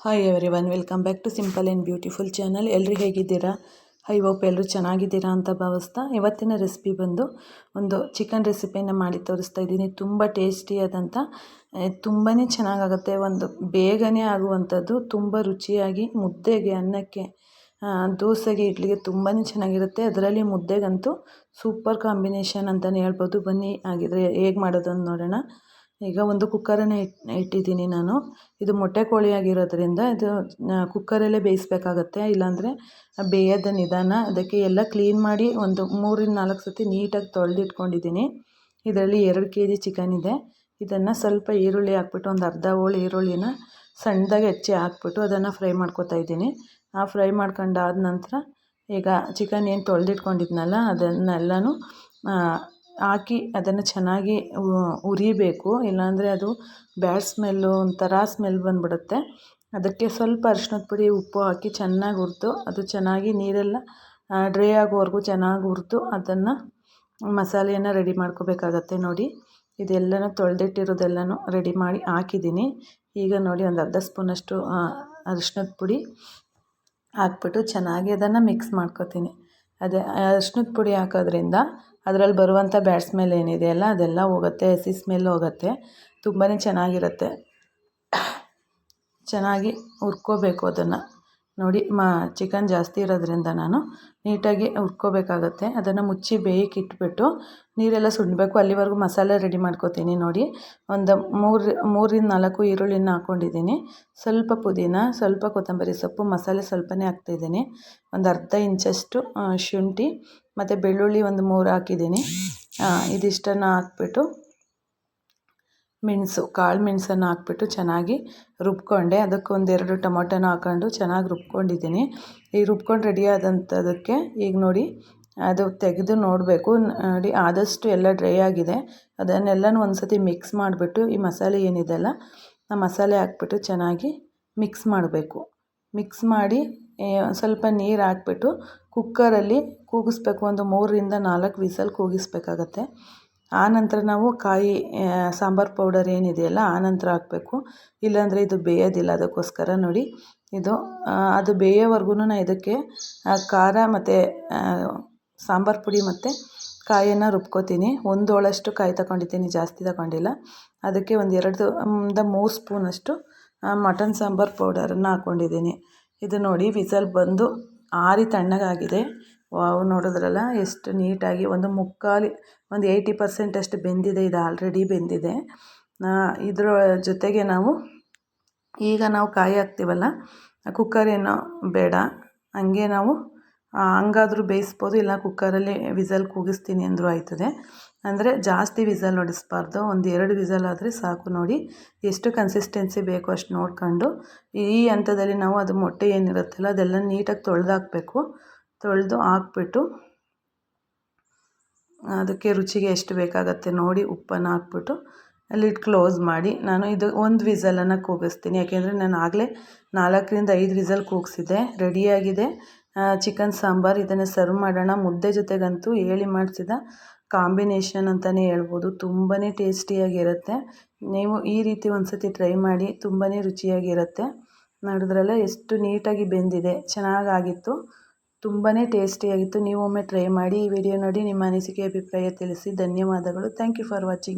Hi everyone welcome back to simple and beautiful channel ಎಲ್ಲರೂ ಹೇಗಿದ್ದೀರಾ? High hope ಎಲ್ಲರೂ ಚೆನ್ನಾಗಿದ್ದೀರಾ ಅಂತ ಭಾವಿಸ್ತಾ ಇವತ್ತಿನ ರೆಸಿಪಿ ಬಂದು ಒಂದು ಚಿಕನ್ ರೆಸಿಪಿಯನ್ನು ಮಾಡಿ ತೋರಿಸ್ತಾ ಇದ್ದೀನಿ. ತುಂಬ ಟೇಸ್ಟಿಯಾದಂಥ ತುಂಬಾ ಚೆನ್ನಾಗಾಗುತ್ತೆ. ಒಂದು ಬೇಗನೆ ಆಗುವಂಥದ್ದು, ತುಂಬ ರುಚಿಯಾಗಿ ಮುದ್ದೆಗೆ, ಅನ್ನಕ್ಕೆ ದೋಸೆಗೆ, ಇಡ್ಲಿಗೆ ತುಂಬಾ ಚೆನ್ನಾಗಿರುತ್ತೆ. ಅದರಲ್ಲಿ ಮುದ್ದೆಗಂತೂ ಸೂಪರ್ ಕಾಂಬಿನೇಷನ್ ಅಂತಲೇ ಹೇಳ್ಬೋದು. ಬನ್ನಿ ಆಗಿದ್ರೆ ಹೇಗೆ ಮಾಡೋದು ನೋಡೋಣ. ಈಗ ಒಂದು ಕುಕ್ಕರನ್ನು ಇಟ್, ಇಟ್ಟಿದ್ದೀನಿ ನಾನು. ಇದು ಮೊಟ್ಟೆ ಕೋಳಿ ಆಗಿರೋದ್ರಿಂದ ಇದು ಕುಕ್ಕರಲ್ಲೇ ಬೇಯಿಸ್ಬೇಕಾಗತ್ತೆ. ಇಲ್ಲಾಂದರೆ ಬೇಯೋದು ನಿಧಾನ. ಅದಕ್ಕೆ ಎಲ್ಲ ಕ್ಲೀನ್ ಮಾಡಿ ಒಂದು ಮೂರಿಂದ ನಾಲ್ಕು ಸತಿ ನೀಟಾಗಿ ತೊಳೆದಿಟ್ಕೊಂಡಿದ್ದೀನಿ. ಇದರಲ್ಲಿ ಎರಡು ಕೆ ಜಿ ಚಿಕನ್ ಇದೆ. ಇದನ್ನು ಸ್ವಲ್ಪ ಈರುಳ್ಳಿ ಹಾಕ್ಬಿಟ್ಟು, ಒಂದು ಅರ್ಧ ಹೋಳು ಈರುಳ್ಳಿನ ಸಣ್ಣದಾಗಿ ಹೆಚ್ಚಿ ಹಾಕ್ಬಿಟ್ಟು ಅದನ್ನು ಫ್ರೈ ಮಾಡ್ಕೊತಾ ಇದ್ದೀನಿ. ಆ ಫ್ರೈ ಮಾಡ್ಕೊಂಡಾದ ನಂತರ ಈಗ ಚಿಕನ್ ಏನು ತೊಳೆದಿಟ್ಕೊಂಡಿದ್ನಲ್ಲ, ಅದನ್ನೆಲ್ಲನೂ ಹಾಕಿ ಅದನ್ನು ಚೆನ್ನಾಗಿ ಉರಿಬೇಕು. ಇಲ್ಲಾಂದರೆ ಅದು ಬ್ಯಾಡ್ ಸ್ಮೆಲ್ಲು, ಒಂಥರ ಸ್ಮೆಲ್ ಬಂದುಬಿಡುತ್ತೆ. ಅದಕ್ಕೆ ಸ್ವಲ್ಪ ಅರ್ಶಿಣದ ಪುಡಿ, ಉಪ್ಪು ಹಾಕಿ ಚೆನ್ನಾಗಿ ಹುರಿದು, ಅದು ಚೆನ್ನಾಗಿ ನೀರೆಲ್ಲ ಡ್ರೈ ಆಗೋವರೆಗೂ ಚೆನ್ನಾಗಿ ಹುರಿದು, ಅದನ್ನು ಮಸಾಲೆಯನ್ನು ರೆಡಿ ಮಾಡ್ಕೋಬೇಕಾಗತ್ತೆ ನೋಡಿ. ಇದೆಲ್ಲನೂ ತೊಳೆದಿಟ್ಟಿರೋದೆಲ್ಲನೂ ರೆಡಿ ಮಾಡಿ ಹಾಕಿದ್ದೀನಿ. ಈಗ ನೋಡಿ ಒಂದು ಅರ್ಧ ಸ್ಪೂನಷ್ಟು ಅರಿಶಿಣದ ಪುಡಿ ಹಾಕ್ಬಿಟ್ಟು ಚೆನ್ನಾಗಿ ಅದನ್ನು ಮಿಕ್ಸ್ ಮಾಡ್ಕೊತೀನಿ. ಅದೇ ಅರ್ಶಿನದ ಪುಡಿ ಹಾಕೋದ್ರಿಂದ ಅದರಲ್ಲಿ ಬರುವಂಥ ಬ್ಯಾಡ್ ಸ್ಮೆಲ್ ಏನಿದೆಯಲ್ಲ ಅದೆಲ್ಲ ಹೋಗುತ್ತೆ ಹಸಿ ಸ್ಮೆಲ್ ಹೋಗುತ್ತೆ ತುಂಬಾ ಚೆನ್ನಾಗಿರುತ್ತೆ. ಚೆನ್ನಾಗಿ ಹುರ್ಕೋಬೇಕು ಅದನ್ನು. ನೋಡಿ, ಮಾ ಚಿಕನ್ ಜಾಸ್ತಿ ಇರೋದ್ರಿಂದ ನಾನು ನೀಟಾಗಿ ಹುರ್ಕೋಬೇಕಾಗತ್ತೆ. ಅದನ್ನು ಮುಚ್ಚಿ ಬೇಯಕ್ಕೆ ಇಟ್ಬಿಟ್ಟು ನೀರೆಲ್ಲ ಸುಡಬೇಕು. ಅಲ್ಲಿವರೆಗೂ ಮಸಾಲೆ ರೆಡಿ ಮಾಡ್ಕೋತೀನಿ ನೋಡಿ. ಒಂದು ಮೂರು, ಮೂರಿಂದ ನಾಲ್ಕು ಈರುಳ್ಳಿನ ಹಾಕ್ಕೊಂಡಿದ್ದೀನಿ ಸ್ವಲ್ಪ ಪುದೀನ, ಸ್ವಲ್ಪ ಕೊತ್ತಂಬರಿ ಸೊಪ್ಪು, ಮಸಾಲೆ ಸ್ವಲ್ಪನೇ ಹಾಕ್ತಿದ್ದೀನಿ. ಒಂದು ಅರ್ಧ ಇಂಚಷ್ಟು ಶುಂಠಿ, ಮತ್ತು ಬೆಳ್ಳುಳ್ಳಿ ಒಂದು ಮೂರು ಹಾಕಿದ್ದೀನಿ. ಇದಿಷ್ಟನ್ನು ಹಾಕ್ಬಿಟ್ಟು ಮೆಣಸು, ಕಾಳು ಮೆಣಸನ್ನು ಹಾಕ್ಬಿಟ್ಟು ಚೆನ್ನಾಗಿ ರುಬ್ಕೊಂಡೆ. ಅದಕ್ಕೆ ಒಂದೆರಡು ಟೊಮೊಟೊನ ಹಾಕೊಂಡು ಚೆನ್ನಾಗಿ ರುಬ್ಕೊಂಡಿದ್ದೀನಿ. ಈ ರುಬ್ಕೊಂಡು ರೆಡಿ ಆದಂಥದಕ್ಕೆ ಈಗ ನೋಡಿ, ಅದು ತೆಗೆದು ನೋಡಬೇಕು. ನೋಡಿ, ಆದಷ್ಟು ಎಲ್ಲ ಡ್ರೈ ಆಗಿದೆ. ಅದನ್ನೆಲ್ಲನೂ ಒಂದು ಸತಿ ಮಿಕ್ಸ್ ಮಾಡಿಬಿಟ್ಟು, ಈ ಮಸಾಲೆ ಏನಿದೆಯಲ್ಲ ಆ ಮಸಾಲೆ ಹಾಕ್ಬಿಟ್ಟು ಚೆನ್ನಾಗಿ ಮಿಕ್ಸ್ ಮಾಡಬೇಕು. ಮಿಕ್ಸ್ ಮಾಡಿ ಸ್ವಲ್ಪ ನೀರು ಹಾಕ್ಬಿಟ್ಟು ಕುಕ್ಕರಲ್ಲಿ ಕೂಗಿಸ್ಬೇಕು. ಒಂದು ಮೂರರಿಂದ ನಾಲ್ಕು ವಿಸಲ್ ಕೂಗಿಸ್ಬೇಕಾಗತ್ತೆ. ಆನಂತರ ನಾವು ಕಾಯಿ ಸಾಂಬಾರು ಪೌಡರ್ ಏನಿದೆಯಲ್ಲ ಆನಂತರ ಹಾಕಬೇಕು. ಇಲ್ಲಾಂದರೆ ಇದು ಬೇಯೋದಿಲ್ಲ, ಅದಕ್ಕೋಸ್ಕರ ನೋಡಿ. ಇದು ಅದು ಬೇಯೋವರೆಗೂ ನಾನು ಇದಕ್ಕೆ ಖಾರ ಮತ್ತು ಸಾಂಬಾರು ಪುಡಿ ಮತ್ತು ಕಾಯನ್ನು ರುಬ್ಕೋತೀನಿ. ಒಂದು ಹೋಳಷ್ಟು ಕಾಯಿ ತಗೊಂಡಿದ್ದೀನಿ, ಜಾಸ್ತಿ ತಗೊಂಡಿಲ್ಲ. ಅದಕ್ಕೆ ಒಂದು ಎರಡು ಇಂದ ಮೂರು ಸ್ಪೂನಷ್ಟು ಮಟನ್ ಸಾಂಬಾರು ಪೌಡರನ್ನು ಹಾಕ್ಕೊಂಡಿದ್ದೀನಿ ಇದು ನೋಡಿ, ವಿಸಲ್ ಬಂದು ಆರಿ ತಣ್ಣಗಾಗಿದೆ. ವಾವ್, ನೋಡಿದ್ರಲ್ಲ ಎಷ್ಟು ನೀಟಾಗಿ. ಒಂದು ಮುಕ್ಕಾಲು, ಒಂದು ಏಯ್ಟಿ ಪರ್ಸೆಂಟ್ ಅಷ್ಟು ಬೆಂದಿದೆ, ಇದು ಆಲ್ರೆಡಿ ಬೆಂದಿದೆ. ಇದರ ಜೊತೆಗೆ ನಾವು, ಈಗ ನಾವು ಕಾಯಿ ಹಾಕ್ತೀವಲ್ಲ ಕುಕ್ಕರ್ ಏನೋ ಬೇಡ. ಹಂಗೆ ನಾವು ಹಂಗಾದ್ರೂ ಬೇಯಿಸ್ಬೋದು, ಇಲ್ಲ ಕುಕ್ಕರಲ್ಲಿ ವಿಸಲ್ ಕೂಗಿಸ್ತೀನಿ ಅಂದರೂ ಆಯ್ತದೆ. ಅಂದರೆ ಜಾಸ್ತಿ ವಿಸಲ್ ಹೊಡಿಸ್ಬಾರ್ದು, ಒಂದು ಎರಡು ವಿಸಲ್ ಆದರೆ ಸಾಕು ನೋಡಿ. ಎಷ್ಟು ಕನ್ಸಿಸ್ಟೆನ್ಸಿ ಬೇಕು ಅಷ್ಟು ನೋಡ್ಕೊಂಡು. ಈ ಹಂತದಲ್ಲಿ ನಾವು ಅದು ಮೊಟ್ಟೆ ಏನಿರುತ್ತಲ್ಲ, ಅದೆಲ್ಲ ನೀಟಾಗಿ ತೊಳೆದಾಕ್ಬೇಕು. ತೊಳೆದು ಹಾಕ್ಬಿಟ್ಟು ಅದಕ್ಕೆ ರುಚಿಗೆ ಎಷ್ಟು ಬೇಕಾಗತ್ತೆ ನೋಡಿ ಉಪ್ಪನ್ನು ಹಾಕ್ಬಿಟ್ಟು ಲಿಡ್ ಕ್ಲೋಸ್ ಮಾಡಿ. ನಾನು ಇದು ಒಂದು ವಿಸಲನ್ನು ಕೂಗಿಸ್ತೀನಿ. ಯಾಕೆಂದರೆ ನಾನು ಆಗಲೇ ನಾಲ್ಕರಿಂದ ಐದು ವಿಸಲ್ ಕೂಗಿಸಿದ್ದೆ. ರೆಡಿಯಾಗಿದೆ ಚಿಕನ್ ಸಾಂಬಾರು ಇದನ್ನು ಸರ್ವ್ ಮಾಡೋಣ. ಮುದ್ದೆ ಜೊತೆಗಂತೂ ಹೇಳಿ ಮಾಡಿಸಿದ ಕಾಂಬಿನೇಷನ್ ಅಂತಲೇ ಹೇಳ್ಬೋದು. ತುಂಬಾ ಟೇಸ್ಟಿಯಾಗಿರುತ್ತೆ. ನೀವು ಈ ರೀತಿ ಒಂದು ಸತಿ ಟ್ರೈ ಮಾಡಿ ತುಂಬಾ ರುಚಿಯಾಗಿರುತ್ತೆ. ನೋಡಿದ್ರಲ್ಲ ಎಷ್ಟು ನೀಟಾಗಿ ಬೆಂದಿದೆ. ಚೆನ್ನಾಗಾಗಿತ್ತು. ತುಂಬಾ ಟೇಸ್ಟಿಯಾಗಿತ್ತು ನೀವು ಒಮ್ಮೆ ಟ್ರೈ ಮಾಡಿ ಈ ವಿಡಿಯೋ ನೋಡಿ ನಿಮ್ಮ ಅನಿಸಿಕೆ, ಅಭಿಪ್ರಾಯ ತಿಳಿಸಿ. ಧನ್ಯವಾದಗಳು. Thank you for watching